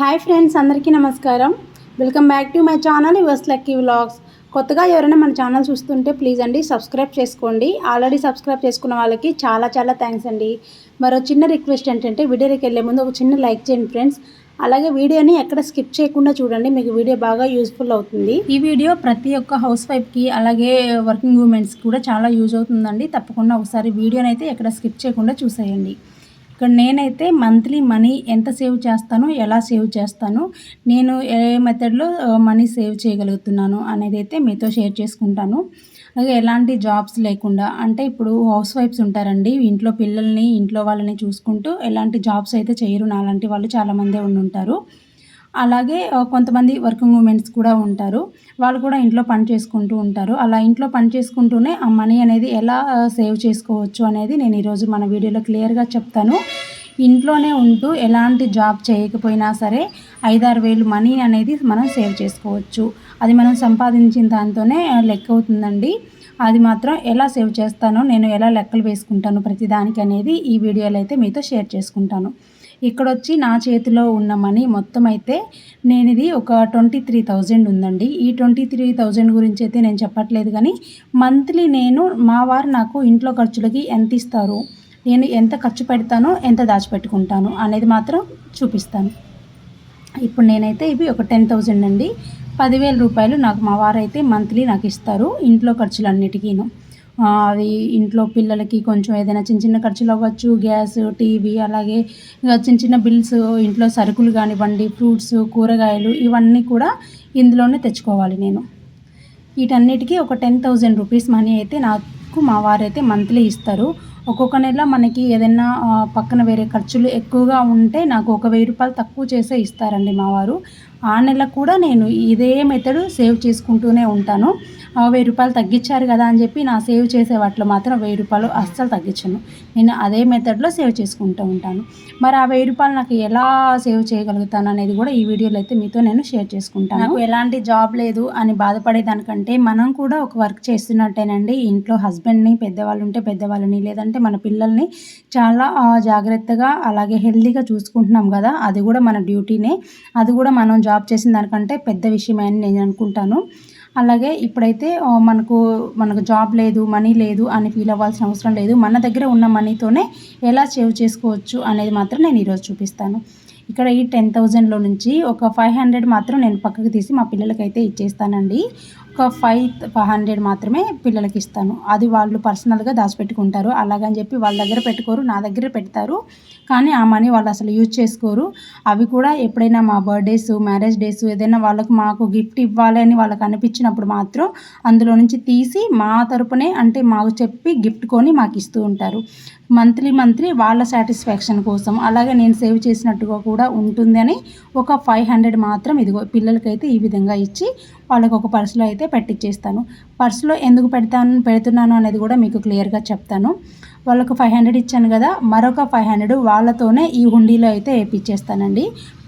Hi friends అందరికీ నమస్కారం. Welcome back to my channel yours lucky vlogs. కొత్తగా ఎవరైనా మన ఛానల్ చూస్తుంటే ప్లీజ్ అండి సబ్స్క్రైబ్ చేసుకోండి. ఆల్రెడీ సబ్స్క్రైబ్ చేసుకున్న వాళ్ళకి చాలా చాలా థ్యాంక్స్ అండి. మరో చిన్న రిక్వెస్ట్ ఏంటంటే వీడియోకి వెళ్ళే ముందు ఒక చిన్న లైక్ చేయండి ఫ్రెండ్స్. అలాగే వీడియోని ఎక్కడ స్కిప్ చేయకుండా చూడండి మీకు వీడియో బాగా యూస్ఫుల్ అవుతుంది. ఈ వీడియో ప్రతి ఒక్క హౌస్ వైఫ్కి అలాగే వర్కింగ్ ఉమెన్స్కి కూడా చాలా యూజ్ అవుతుందండి. తప్పకుండా ఒకసారి వీడియోని అయితే ఎక్కడ స్కిప్ చేయకుండా చూసేయండి. ఇక్కడ నేనైతే మంత్లీ మనీ ఎంత సేవ్ చేస్తాను ఎలా సేవ్ చేస్తాను నేను ఏ మెథడ్లో మనీ సేవ్ చేయగలుగుతున్నాను అనేది అయితే మీతో షేర్ చేసుకుంటాను. అలాగే ఎలాంటి జాబ్స్ లేకుండా అంటే ఇప్పుడు హౌస్ వైఫ్స్ ఉంటారండి ఇంట్లో పిల్లల్ని ఇంట్లో వాళ్ళని చూసుకుంటూ ఎలాంటి జాబ్స్ అయితే చేయరు. నాలాంటి వాళ్ళు చాలామందే ఉండి ఉంటారు అలాగే కొంతమంది వర్కింగ్ ఉమెన్స్ కూడా ఉంటారు. వాళ్ళు కూడా ఇంట్లో పని చేసుకుంటూ ఉంటారు. అలా ఇంట్లో పని చేసుకుంటూనే ఆ మనీ అనేది ఎలా సేవ్ చేసుకోవచ్చు అనేది నేను ఈరోజు మన వీడియోలో క్లియర్గా చెప్తాను. ఇంట్లోనే ఉంటూ ఎలాంటి జాబ్ చేయకపోయినా సరే ఐదారు వేలు మనీ అనేది మనం సేవ్ చేసుకోవచ్చు. అది మనం సంపాదించిన దాంతోనే లెక్క అవుతుందండి. అది మాత్రం ఎలా సేవ్ చేస్తానో నేను ఎలా లెక్కలు వేసుకుంటాను ప్రతిదానికి అనేది ఈ వీడియోలో అయితే మీతో షేర్ చేసుకుంటాను. ఇక్కడ వచ్చి నా చేతిలో ఉన్న మనీ మొత్తం అయితే నేను ఇది ఒక ట్వంటీ త్రీ థౌజండ్ ఉందండి. ఈ ట్వంటీ త్రీ థౌజండ్ గురించి అయితే నేను చెప్పట్లేదు కానీ మంత్లీ నేను మా వారు నాకు ఇంట్లో ఖర్చులకి ఎంత ఇస్తారు నేను ఎంత ఖర్చు పెడతానో ఎంత దాచిపెట్టుకుంటాను అనేది మాత్రం చూపిస్తాను. ఇప్పుడు నేనైతే ఇవి ఒక టెన్ థౌజండ్ అండి. పదివేల రూపాయలు నాకు మా వారైతే మంత్లీ నాకు ఇస్తారు ఇంట్లో ఖర్చులన్నిటికీను. అది ఇంట్లో పిల్లలకి కొంచెం ఏదైనా చిన్న చిన్న ఖర్చులు అవ్వచ్చు. గ్యాస్ టీవీ అలాగే చిన్న చిన్న బిల్స్ ఇంట్లో సరుకులు కానివ్వండి ఫ్రూట్స్ కూరగాయలు ఇవన్నీ కూడా ఇందులోనే తెచ్చుకోవాలి నేను. వీటన్నిటికీ ఒక టెన్ థౌజండ్ రూపీస్ మనీ అయితే నాకు మా వారైతే మంత్లీ ఇస్తారు. ఒక్కొక్క నెల మనకి ఏదైనా పక్కన వేరే ఖర్చులు ఎక్కువగా ఉంటే నాకు ఒక వెయ్యి రూపాయలు తక్కువ చేసే ఇస్తారండి మా వారు. ఆ నెల కూడా నేను ఇదే మెథడ్ సేవ్ చేసుకుంటూనే ఉంటాను. వెయ్యి రూపాయలు తగ్గించారు కదా అని చెప్పి నా సేవ్ చేసే వాటిలో మాత్రం వెయ్యి రూపాయలు అస్సలు తగ్గించను. నేను అదే మెథడ్లో సేవ్ చేసుకుంటూ ఉంటాను. మరి ఆ వెయ్యి రూపాయలు నాకు ఎలా సేవ్ చేయగలుగుతాను అనేది కూడా ఈ వీడియోలో అయితే మీతో నేను షేర్ చేసుకుంటాను. నాకు ఎలాంటి జాబ్ లేదు అని బాధపడేదానికంటే మనం కూడా ఒక వర్క్ చేస్తున్నట్టేనండి. ఇంట్లో హస్బెండ్ని పెద్దవాళ్ళు ఉంటే పెద్దవాళ్ళని లేదంటే మన పిల్లల్ని చాలా జాగ్రత్తగా అలాగే హెల్తీగా చూసుకుంటున్నాం కదా. అది కూడా మన డ్యూటీనే అది కూడా మనం జాబ్ చేసిన దానికంటే పెద్ద విషయమే అని నేను అనుకుంటాను. అలాగే ఇప్పుడైతే మనకు మనకు జాబ్ లేదు మనీ లేదు అని ఫీల్ అవ్వాల్సిన అవసరం లేదు. మన దగ్గర ఉన్న మనీతోనే ఎలా సేవ్ చేసుకోవచ్చు అనేది మాత్రం నేను ఈరోజు చూపిస్తాను. ఇక్కడ ఈ టెన్ థౌజండ్లో నుంచి ఒక ఫైవ్ హండ్రెడ్ మాత్రం నేను పక్కకు తీసి మా పిల్లలకైతే ఇచ్చేస్తానండి. ఒక ఫైవ్ ఫైవ్ హండ్రెడ్ మాత్రమే పిల్లలకి ఇస్తాను. అది వాళ్ళు పర్సనల్గా దాచిపెట్టుకుంటారు. అలాగని చెప్పి వాళ్ళ దగ్గర పెట్టుకోరు నా దగ్గర పెడతారు. కానీ ఆ మనీ వాళ్ళు అసలు యూజ్ చేసుకోరు. అవి కూడా ఎప్పుడైనా మా బర్త్డేస్ మ్యారేజ్ డేస్ ఏదైనా వాళ్ళకు మాకు గిఫ్ట్ ఇవ్వాలి అని వాళ్ళకి అనిపించినప్పుడు మాత్రం అందులో నుంచి తీసి మా తరపునే అంటే మాకు చెప్పి గిఫ్ట్ కొని మాకు ఇస్తూ ఉంటారు. మంత్లీ మంత్లీ వాళ్ళ సాటిస్ఫాక్షన్ కోసం. అలాగే నేను సేవ్ చేసినట్టుగా కూడా ఉంటుందని ఒక ఫైవ్ హండ్రెడ్ మాత్రం ఇదిగో పిల్లలకైతే ఈ విధంగా ఇచ్చి వాళ్ళకి ఒక పర్సులో అయితే పెట్టిచ్చేస్తాను. పర్సులో ఎందుకు పెడతాను పెడుతున్నాను అనేది కూడా మీకు క్లియర్గా చెప్తాను. వాళ్ళకు ఫైవ్ హండ్రెడ్ ఇచ్చాను కదా మరొక ఫైవ్ హండ్రెడ్ వాళ్ళతోనే ఈ హుండీలో అయితే వేపించేస్తానండి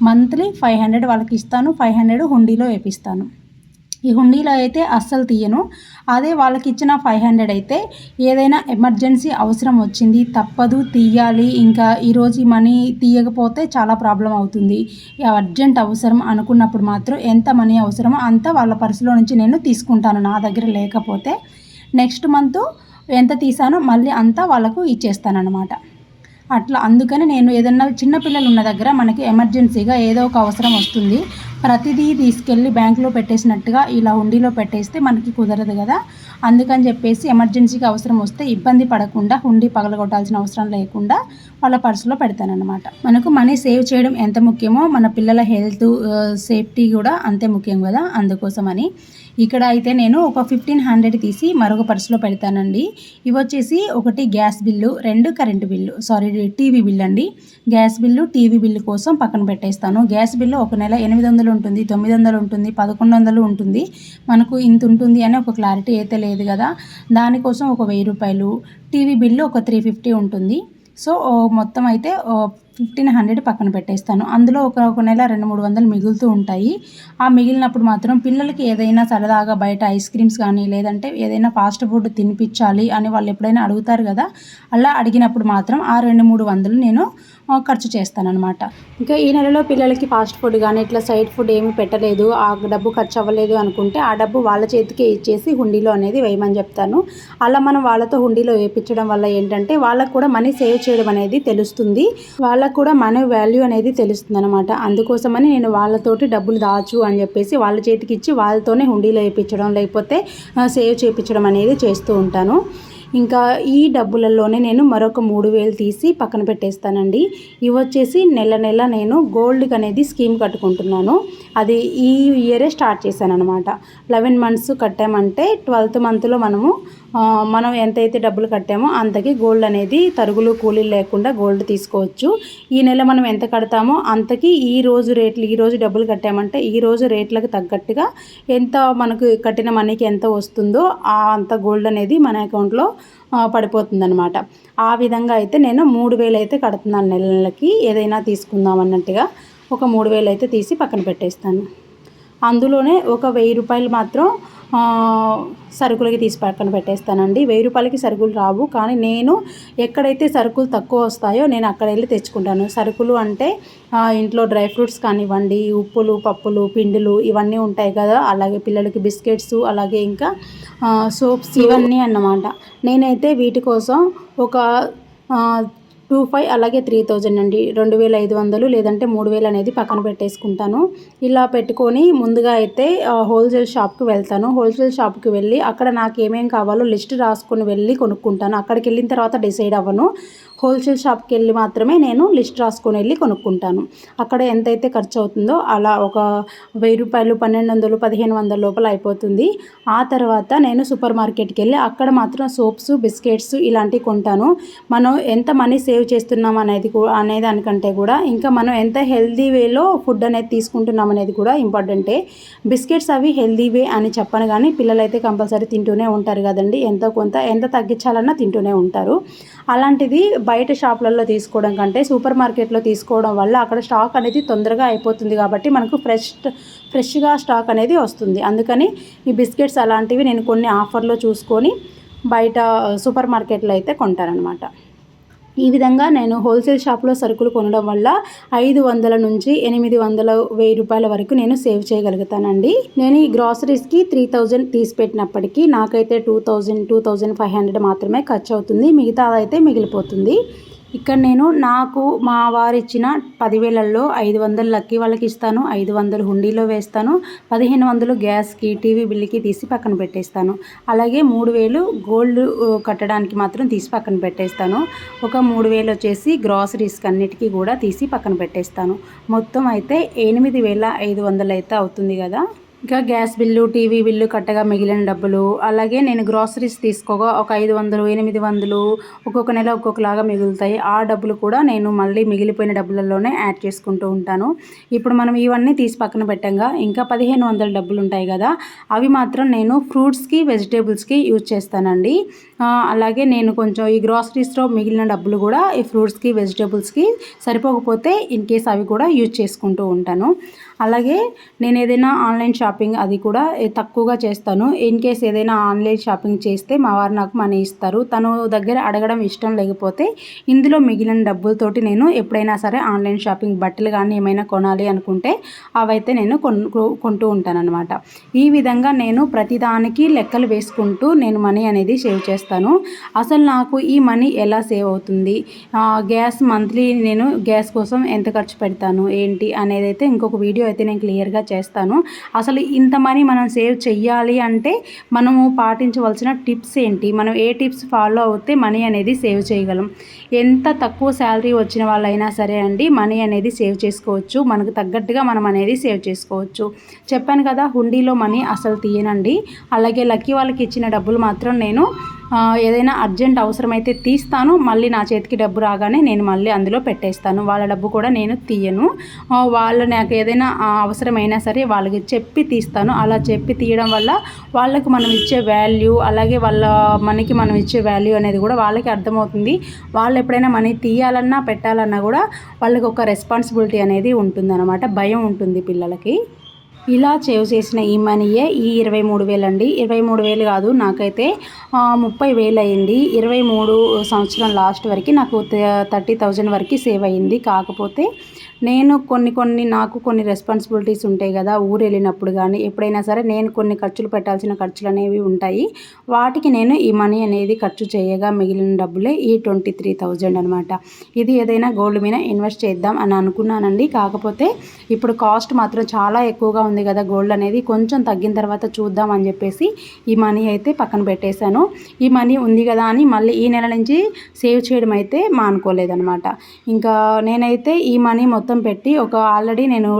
మంత్లీ ఫైవ్ హండ్రెడ్ వాళ్ళకి ఇస్తాను ఫైవ్ హండ్రెడ్ హుండీలో వేపిస్తాను. ఈ హుండీలో అయితే అస్సలు తీయను. అదే వాళ్ళకి ఇచ్చిన ఫైవ్ హండ్రెడ్ అయితే ఏదైనా ఎమర్జెన్సీ అవసరం వచ్చింది తప్పదు తీయాలి. ఇంకా ఈరోజు ఈ మనీ తీయకపోతే చాలా ప్రాబ్లం అవుతుంది. అర్జెంట్ అవసరం అనుకున్నప్పుడు మాత్రం ఎంత మనీ అవసరమో అంత వాళ్ళ పర్సులో నుంచి నేను తీసుకుంటాను నా దగ్గర లేకపోతే. నెక్స్ట్ మంత్ ఎంత తీసానో మళ్ళీ అంతా వాళ్ళకు ఇచ్చేస్తానమాట అట్లా అందుకని నేను ఏదన్నా చిన్నపిల్లలు ఉన్న దగ్గర మనకి ఎమర్జెన్సీగా ఏదో ఒక అవసరం వస్తుంది. ప్రతిదీ తీసుకెళ్ళి బ్యాంకులో పెట్టేసినట్టుగా ఇలా హుండీలో పెట్టేస్తే మనకి కుదరదు కదా. అందుకని చెప్పేసి ఎమర్జెన్సీకి అవసరం వస్తే ఇబ్బంది పడకుండా హుండీ పగలగొట్టాల్సిన అవసరం లేకుండా వాళ్ళ పర్సులో పెడతానమాట మనకు మనీ సేవ్ చేయడం ఎంత ముఖ్యమో మన పిల్లల హెల్త్ సేఫ్టీ కూడా అంతే ముఖ్యం కదా అందుకోసమని. ఇక్కడ అయితే నేను ఒక ఫిఫ్టీన్ హండ్రెడ్ తీసి మరొక పర్సులో పెడతానండి. ఇవి వచ్చేసి ఒకటి గ్యాస్ బిల్లు రెండు current bill sorry TV bill అండి గ్యాస్ బిల్లు టీవీ బిల్లు కోసం పక్కన పెట్టేస్తాను. గ్యాస్ బిల్లు ఒక నెల ఎనిమిది వందలు ఉంటుంది తొమ్మిది వందలు ఉంటుంది పదకొండు వందలు ఉంటుంది. మనకు ఇంత ఉంటుంది అని ఒక క్లారిటీ అయితే లేదు కదా. దానికోసం ఒక వెయ్యి రూపాయలు టీవీ బిల్లు ఒక త్రీ ఫిఫ్టీ ఉంటుంది. సో మొత్తం అయితే ఫిఫ్టీన్ హండ్రెడ్ పక్కన పెట్టేస్తాను. అందులో ఒక ఒక నెల రెండు మూడు వందలు మిగులుతూ ఉంటాయి. ఆ మిగిలినప్పుడు మాత్రం పిల్లలకి ఏదైనా సరదాగా బయట ఐస్ క్రీమ్స్ కానీ లేదంటే ఏదైనా ఫాస్ట్ ఫుడ్ తినిపించాలి అని వాళ్ళు ఎప్పుడైనా అడుగుతారు కదా అలా అడిగినప్పుడు మాత్రం ఆ రెండు మూడు వందలు నేను ఖర్చు చేస్తానన్నమాట. ఇంకా ఈ నెలలో పిల్లలకి ఫాస్ట్ ఫుడ్ కానీ ఇట్లా సైడ్ ఫుడ్ ఏమీ పెట్టలేదు ఆ డబ్బు ఖర్చు అవ్వలేదు అనుకుంటే ఆ డబ్బు వాళ్ళ చేతికి ఇచ్చేసి హుండీలో అనేది వేయమని చెప్తాను. అలా మనం వాళ్ళతో హుండీలో వేయించడం వల్ల ఏంటంటే వాళ్ళకు కూడా మనీ సేవ్ చేయడం అనేది తెలుస్తుంది. వాళ్ళ వాళ్ళకు కూడా మనీ వాల్యూ అనేది తెలుస్తుంది అనమాట అందుకోసమని నేను వాళ్ళతోటి డబ్బులు దాచు అని చెప్పేసి వాళ్ళ చేతికి ఇచ్చి వాళ్ళతోనే హుండీలో వేయించడం లేకపోతే సేవ్ చేయించడం అనేది చేస్తూ ఉంటాను. ఇంకా ఈ డబ్బులలోనే నేను మరొక మూడు వేలు తీసి పక్కన పెట్టేస్తానండి. ఇవి వచ్చేసి నెల నెల నేను గోల్డ్కి అనేది స్కీమ్ కట్టుకుంటున్నాను. అది ఈ ఇయరే స్టార్ట్ చేశాను అనమాట లెవెన్ మంత్స్ కట్టామంటే ట్వెల్త్ మంత్లో మనము మనం ఎంతైతే డబ్బులు కట్టామో అంతకి గోల్డ్ అనేది తరుగులు కూలీలు లేకుండా గోల్డ్ తీసుకోవచ్చు. ఈ నెల మనం ఎంత కడతామో అంతకి ఈ రోజు రేట్లు ఈ రోజు డబ్బులు కట్టామంటే ఈ రోజు రేట్లకు తగ్గట్టుగా ఎంత మనకు కట్టిన మనీకి ఎంత వస్తుందో ఆ అంత గోల్డ్ అనేది మన అకౌంట్లో పడిపోతుందనమాట ఆ విధంగా అయితే నేను మూడు వేలు అయితే కడుతున్నాను నెల నెలకి. ఏదైనా తీసుకుందాం అన్నట్టుగా ఒక మూడు వేలు అయితే తీసి పక్కన పెట్టేస్తాను. అందులోనే ఒక వెయ్యి రూపాయలు మాత్రం సరుకులకి తీసి పక్కన పెట్టేస్తానండి. వెయ్యి రూపాయలకి సరుకులు రావు. కానీ నేను ఎక్కడైతే సరుకులు తక్కువ వస్తాయో నేను అక్కడ వెళ్ళి తెచ్చుకుంటాను. సరుకులు అంటే ఇంట్లో డ్రై ఫ్రూట్స్ కానివ్వండి ఉప్పులు పప్పులు పిండిలు ఇవన్నీ ఉంటాయి కదా. అలాగే పిల్లలకి బిస్కెట్స్ అలాగే ఇంకా సోప్స్ ఇవన్నీ అన్నమాట. నేనైతే వీటి కోసం ఒక టూ ఫైవ్ అలాగే త్రీ థౌజండ్ అండి. రెండు వేల ఐదు వందలు లేదంటే మూడు వేలు అనేది పక్కన పెట్టేసుకుంటాను. ఇలా పెట్టుకొని ముందుగా అయితే హోల్సేల్ షాప్కి వెళ్తాను. హోల్సేల్ షాప్కి వెళ్ళి అక్కడ నాకు ఏమేం కావాలో లిస్ట్ రాసుకొని వెళ్ళి కొనుక్కుంటాను. అక్కడికి వెళ్ళిన తర్వాత డిసైడ్ అవ్వను. హోల్సేల్ షాప్కి వెళ్ళి మాత్రమే నేను లిస్ట్ రాసుకొని వెళ్ళి కొనుక్కుంటాను. అక్కడ ఎంతైతే ఖర్చు అవుతుందో అలా ఒక వెయ్యి రూపాయలు పన్నెండు వందలు పదిహేను వందల లోపల అయిపోతుంది. ఆ తర్వాత నేను సూపర్ మార్కెట్కి వెళ్ళి అక్కడ మాత్రం సోప్స్ బిస్కెట్స్ ఇలాంటివి కొంటాను. మనం ఎంత మనీ సేవ్ చేస్తున్నాం అనేది అనే దానికంటే కూడా ఇంకా మనం ఎంత హెల్దీ వేలో ఫుడ్ అనేది తీసుకుంటున్నాం అనేది కూడా ఇంపార్టెంటే బిస్కెట్స్ అవి హెల్దీ వే అని చెప్పను కానీ పిల్లలైతే కంపల్సరీ తింటూనే ఉంటారు కదండి. ఎంతో కొంత ఎంత తగ్గించాలన్నా తింటూనే ఉంటారు. అలాంటిది బయట షాపులలో తీసుకోవడం కంటే సూపర్ మార్కెట్లో తీసుకోవడం వల్ల అక్కడ స్టాక్ అనేది తొందరగా అయిపోతుంది కాబట్టి మనకు ఫ్రెష్ ఫ్రెష్గా స్టాక్ అనేది వస్తుంది. అందుకని ఈ బిస్కెట్స్ అలాంటివి నేను కొన్ని ఆఫర్లో చూసుకొని బయట సూపర్ మార్కెట్లో అయితే కొంటానన్నమాట ఈ విధంగా నేను హోల్సేల్ షాప్లో సరుకులు కొనడం వల్ల ఐదు వందల నుంచి ఎనిమిది వందల వెయ్యి రూపాయల వరకు నేను సేవ్ చేయగలుగుతానండి. నేను ఈ గ్రాసరీస్కి త్రీ థౌజండ్ తీసి పెట్టినప్పటికీ నాకైతే two thousand two thousand five hundred మాత్రమే ఖర్చు అవుతుంది మిగతా అయితే మిగిలిపోతుంది. ఇక్కడ నేను నాకు మా వారు ఇచ్చిన పదివేలల్లో ఐదు వందలు లక్కీ వాళ్ళకి ఇస్తాను ఐదు వందలు హుండీలో వేస్తాను పదిహేను వందలు గ్యాస్కి టీవీ బిల్లుకి తీసి పక్కన పెట్టేస్తాను. అలాగే మూడు వేలు గోల్డ్ కట్టడానికి మాత్రం తీసి పక్కన పెట్టేస్తాను. ఒక మూడు వేలు వచ్చేసి గ్రాసరీస్కి అన్నిటికీ కూడా తీసి పక్కన పెట్టేస్తాను. మొత్తం అయితే ఎనిమిది వేల ఐదు వందలు అయితే అవుతుంది కదా? ఇంకా గ్యాస్ బిల్లు టీవీ బిల్లు కట్టగా మిగిలిన డబ్బులు. అలాగే నేను గ్రాసరీస్ తీసుకోగా ఒక ఐదు వందలు ఎనిమిది వందలు ఒక్కొక్క నెల ఒక్కొక్కలాగా మిగులుతాయి. ఆ డబ్బులు కూడా నేను మళ్ళీ మిగిలిపోయిన డబ్బులలోనే యాడ్ చేసుకుంటూ ఉంటాను. ఇప్పుడు మనం ఇవన్నీ తీసి పక్కన పెట్టంగా. ఇంకా పదిహేను వందల డబ్బులు ఉంటాయి కదా అవి మాత్రం నేను ఫ్రూట్స్కి వెజిటేబుల్స్కి యూజ్ చేస్తానండి. అలాగే నేను కొంచెం ఈ గ్రాసరీస్లో మిగిలిన డబ్బులు కూడా ఈ ఫ్రూట్స్కి వెజిటేబుల్స్కి సరిపోకపోతే ఇన్ కేస్ అవి కూడా యూజ్ చేసుకుంటూ ఉంటాను. అలాగే నేను ఏదైనా ఆన్లైన్ షాపింగ్ అది కూడా తక్కువగా చేస్తాను. ఇన్ కేస్ ఏదైనా ఆన్లైన్ షాపింగ్ చేస్తే మా వారు నాకు మనీ ఇస్తారు. తను దగ్గర అడగడం ఇష్టం లేకపోతే ఇందులో మిగిలిన డబ్బులతోటి నేను ఎప్పుడైనా సరే ఆన్లైన్ షాపింగ్ బట్టలు కానీ ఏమైనా కొనాలి అనుకుంటే అవైతే నేను కొంటూ ఉంటానన్నమాట. ఈ విధంగా నేను ప్రతిదానికి లెక్కలు వేసుకుంటూ నేను మనీ అనేది సేవ్ చేస్తాను. అసలు నాకు ఈ మనీ ఎలా సేవ్ అవుతుంది? గ్యాస్ మంత్లీ నేను గ్యాస్ కోసం ఎంత ఖర్చు పెడతాను? ఏంటి? అనేది అయితే ఇంకొక వీడియో అయితే నేను క్లియర్గా చేస్తాను. అసలు ఇంత మనీ మనం సేవ్ చెయ్యాలి అంటే మనము పాటించవలసిన టిప్స్ ఏంటి? మనం ఏ టిప్స్ ఫాలో అవుతే మనీ అనేది సేవ్ చేయగలం? ఎంత తక్కువ శాలరీ వచ్చిన వాళ్ళైనా సరే అండి మనీ అనేది సేవ్ చేసుకోవచ్చు. మనకు తగ్గట్టుగా మనం అనేది సేవ్ చేసుకోవచ్చు. చెప్పాను కదా హుండీలో మనీ అసలు తీయనండి. అలాగే లక్కీ వాళ్ళకి ఇచ్చిన డబ్బులు మాత్రం నేను ఏదైనా అర్జెంట్ అవసరమైతే తీస్తాను. మళ్ళీ నా చేతికి డబ్బు రాగానే నేను మళ్ళీ అందులో పెట్టేస్తాను. వాళ్ళ డబ్బు కూడా నేను తీయను. వాళ్ళు నాకు ఏదైనా అవసరమైనా సరే వాళ్ళకి చెప్పి తీస్తాను. అలా చెప్పి తీయడం వల్ల వాళ్ళకి మనం ఇచ్చే వాల్యూ అలాగే వాళ్ళ మనకి మనం ఇచ్చే వాల్యూ అనేది కూడా వాళ్ళకి అర్థమవుతుంది. వాళ్ళు ఎప్పుడైనా మనీ తీయాలన్నా పెట్టాలన్నా కూడా వాళ్ళకి ఒక రెస్పాన్సిబిలిటీ అనేది ఉంటుంది భయం ఉంటుంది పిల్లలకి. ఇలా సేవ్ చేసిన ఈ మనీయే ఈ ఇరవై మూడు వేలు అండి ఇరవై మూడు వేలు కాదు నాకైతే ముప్పై వేలు అయింది. ఇరవై మూడు సంవత్సరం లాస్ట్ వరకు నాకు థర్టీ థౌజండ్ వరకు సేవ్ అయ్యింది కాకపోతే నేను కొన్ని కొన్ని నాకు కొన్ని రెస్పాన్సిబిలిటీస్ ఉంటాయి కదా ఊరు వెళ్ళినప్పుడు కానీ ఎప్పుడైనా సరే నేను కొన్ని ఖర్చులు పెట్టాల్సిన ఖర్చులు అనేవి ఉంటాయి. వాటికి నేను ఈ మనీ అనేది ఖర్చు చేయగా మిగిలిన డబ్బులే ఈ ట్వంటీ త్రీ థౌజండ్ అనమాట ఇది ఏదైనా గోల్డ్ మీద ఇన్వెస్ట్ చేద్దాం అని అనుకున్నానండి. కాకపోతే ఇప్పుడు కాస్ట్ మాత్రం చాలా ఎక్కువగా ఉంది కదా గోల్డ్ అనేది. కొంచెం తగ్గిన తర్వాత చూద్దాం అని చెప్పేసి ఈ మనీ అయితే పక్కన పెట్టేశాను. ఈ మనీ ఉంది కదా అని మళ్ళీ ఈ నెల నుంచి సేవ్ చేయడం అయితే మానుకోలేదనమాట ఇంకా నేనైతే ఈ మనీ మొత్తం మొత్తం పెట్టి ఒక ఆల్రెడీ నేను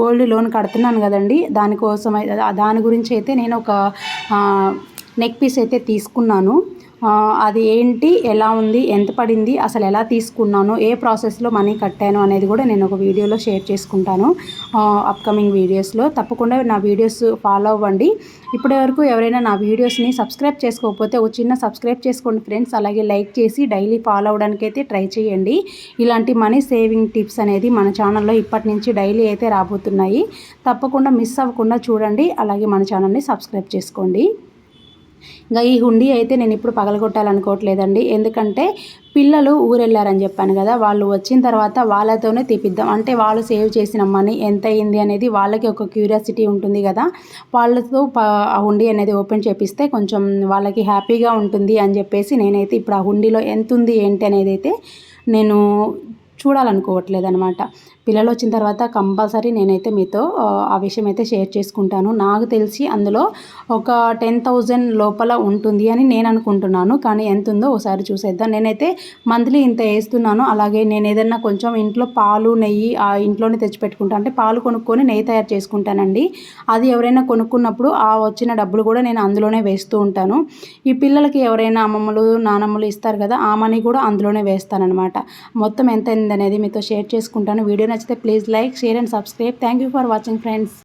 గోల్డ్ లోన్ కడుతున్నాను కదండి. దానికోసం అయితే దాని గురించి అయితే నేను ఒక నెక్ పీస్ అయితే తీసుకున్నాను. అది ఏంటి ఎలా ఉంది ఎంత పడింది అసలు ఎలా తీసుకున్నాను ఏ ప్రాసెస్లో మనీ కట్టాను అనేది కూడా నేను ఒక వీడియోలో షేర్ చేసుకుంటాను. అప్కమింగ్ వీడియోస్లో తప్పకుండా నా వీడియోస్ ఫాలో అవ్వండి. ఇప్పటి వరకు ఎవరైనా నా వీడియోస్ని సబ్స్క్రైబ్ చేసుకోకపోతే ఒక చిన్న సబ్స్క్రైబ్ చేసుకోండి ఫ్రెండ్స్. అలాగే లైక్ చేసి డైలీ ఫాలో అవ్వడానికి అయితే ట్రై చేయండి. ఇలాంటి మనీ సేవింగ్ టిప్స్ అనేది మన ఛానల్లో ఇప్పటి నుంచి డైలీ అయితే రాబోతున్నాయి. తప్పకుండా మిస్ అవ్వకుండా చూడండి. అలాగే మన ఛానల్ని సబ్స్క్రైబ్ చేసుకోండి. ఇంకా ఈ హుండీ అయితే నేను ఇప్పుడు పగలగొట్టాలనుకోవట్లేదండి. ఎందుకంటే పిల్లలు ఊరెళ్ళారని చెప్పాను కదా వాళ్ళు వచ్చిన తర్వాత వాళ్ళతోనే తీపిద్దాం అంటే వాళ్ళు సేవ్ చేసిన మనీ ఎంత అయింది అనేది వాళ్ళకి ఒక క్యూరియాసిటీ ఉంటుంది కదా. వాళ్ళతో ప- ఆ హుండీ అనేది ఓపెన్ చేపిస్తే కొంచెం వాళ్ళకి హ్యాపీగా ఉంటుంది అని చెప్పేసి నేనైతే ఇప్పుడు ఆ హుండీలో ఎంత ఉంది ఏంటి అనేది అయితే నేను చూడాలనుకోవట్లేదు అనమాట పిల్లలు వచ్చిన తర్వాత కంపల్సరీ నేనైతే మీతో ఆ, విషయం అయితే షేర్ చేసుకుంటాను. నాకు తెలిసి అందులో ఒక టెన్ థౌజండ్ లోపల ఉంటుంది అని నేను అనుకుంటున్నాను. కానీ ఎంత ఉందో ఒకసారి చూసేద్దాం. నేనైతే మంత్లీ ఇంత వేస్తున్నాను. అలాగే నేను ఏదైనా కొంచెం ఇంట్లో పాలు నెయ్యి ఆ ఇంట్లోనే తెచ్చిపెట్టుకుంటాను అంటే పాలు కొనుక్కొని నెయ్యి తయారు చేసుకుంటానండి. అది ఎవరైనా కొనుక్కున్నప్పుడు ఆ వచ్చిన డబ్బులు కూడా నేను అందులోనే వేస్తూ ఉంటాను. ఈ పిల్లలకి ఎవరైనా అమ్మమ్మలు నానమ్మలు ఇస్తారు కదా ఆ మనీ కూడా అందులోనే వేస్తానన్నమాట. మొత్తం ఎంత అయింది అనేది మీతో షేర్ చేసుకుంటాను. వీడియో నచ్చితే please like share and subscribe thank you for watching friends